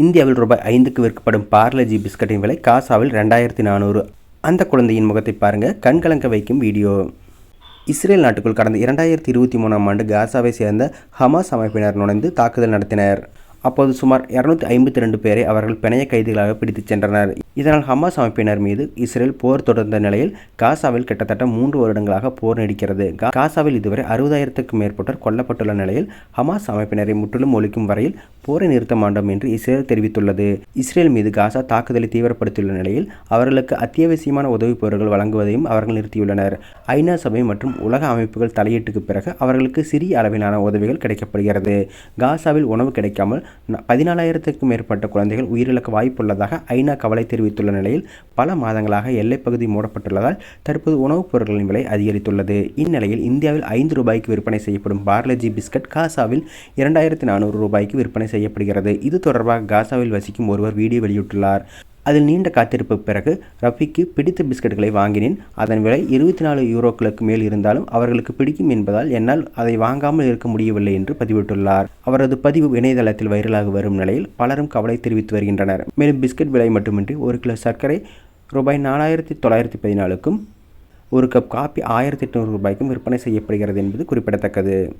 இந்தியாவில் ரூபாய் ஐந்துக்கு விற்கப்படும் பார்லஜி பிஸ்கட்டின் விலை காசாவில் ரெண்டாயிரத்தி நானூறு. அந்த குழந்தையின் முகத்தை பாருங்கள் கண்கலங்க வைக்கும் வீடியோ. இஸ்ரேல் நாட்டுக்குள் கடந்த இரண்டாயிரத்தி இருபத்தி மூணாம் ஆண்டு காசாவை சேர்ந்த ஹமாஸ் அமைப்பினர் நுழைந்து தாக்குதல் நடத்தினர். அப்போது சுமார் இருநூத்தி ஐம்பத்தி ரெண்டு பேரை அவர்கள் பிணைய கைதிகளாக பிடித்துச் சென்றனர். இதனால் ஹமாஸ் அமைப்பினர் மீது இஸ்ரேல் போர் தொடர்ந்த நிலையில் காசாவில் கிட்டத்தட்ட மூன்று வருடங்களாக போர் நீடிக்கிறது. கா- காசாவில் இதுவரை அறுபதாயிரத்துக்கும் மேற்பட்டோர் கொல்லப்பட்டுள்ள நிலையில் ஹமாஸ் அமைப்பினரை முற்றிலும் ஒழிக்கும் வரையில் போரை நிறுத்த மாட்டோம் என்று இஸ்ரேல் தெரிவித்துள்ளது. இஸ்ரேல் மீது காசா தாக்குதலை தீவிரப்படுத்தியுள்ள நிலையில் அவர்களுக்கு அத்தியாவசியமான உதவிப் பொருட்கள் வழங்குவதையும் அவர்கள் நிறுத்தியுள்ளனர். ஐநா சபை மற்றும் உலக அமைப்புகள் தலையீட்டுக்கு பிறகு அவர்களுக்கு சிறிய அளவிலான உதவிகள் கிடைக்கப்படுகிறது. காசாவில் உணவு கிடைக்காமல் ந- பதினாலாயிரத்துக்கும் மேற்பட்ட குழந்தைகள் உயிரிழக்க வாய்ப்புள்ளதாக ஐநா கவலை தெரிவித்துள்ள நிலையில் பல மாதங்களாக எல்லைப்பகுதி மூடப்பட்டுள்ளதால் தற்போது உணவுப் பொருட்களின் விலை அதிகரித்துள்ளது. இந்நிலையில் இந்தியாவில் ஐந்து ரூபாய்க்கு விற்பனை செய்யப்படும் பார்லஜி பிஸ்கட் காசாவில் இரண்டாயிரத்தி நானூறு ரூபாய்க்கு விற்பனை செய்யப்படுகிறது. இது தொடர்பாக காசாவில் வசிக்கும் ஒருவர் வீடியோ வெளியிட்டுள்ளார். அதில் நீண்ட காத்திருப்பு பிறகு ரஃபிக்கு பிடித்த பிஸ்கட்களை வாங்கினேன். அதன் விலை இருபத்தி நாலு யூரோக்களுக்கு மேல் இருந்தாலும் அவர்களுக்கு பிடிக்கும் என்பதால் என்னால் அதை வாங்காமல் இருக்க முடியவில்லை என்று பதிவிட்டுள்ளார். அவரது பதிவு இணையதளத்தில் வைரலாக வரும் நிலையில் பலரும் கவலை தெரிவித்து வருகின்றனர். மேலும் பிஸ்கட் விலை மட்டுமின்றி ஒரு கிலோ சர்க்கரை ரூபாய் நாலாயிரத்தி தொள்ளாயிரத்தி பதினாலுக்கும் ஒரு கப் காப்பி ஆயிரத்தி எட்நூறு ரூபாய்க்கும் விற்பனை செய்யப்படுகிறது என்பது குறிப்பிடத்தக்கது.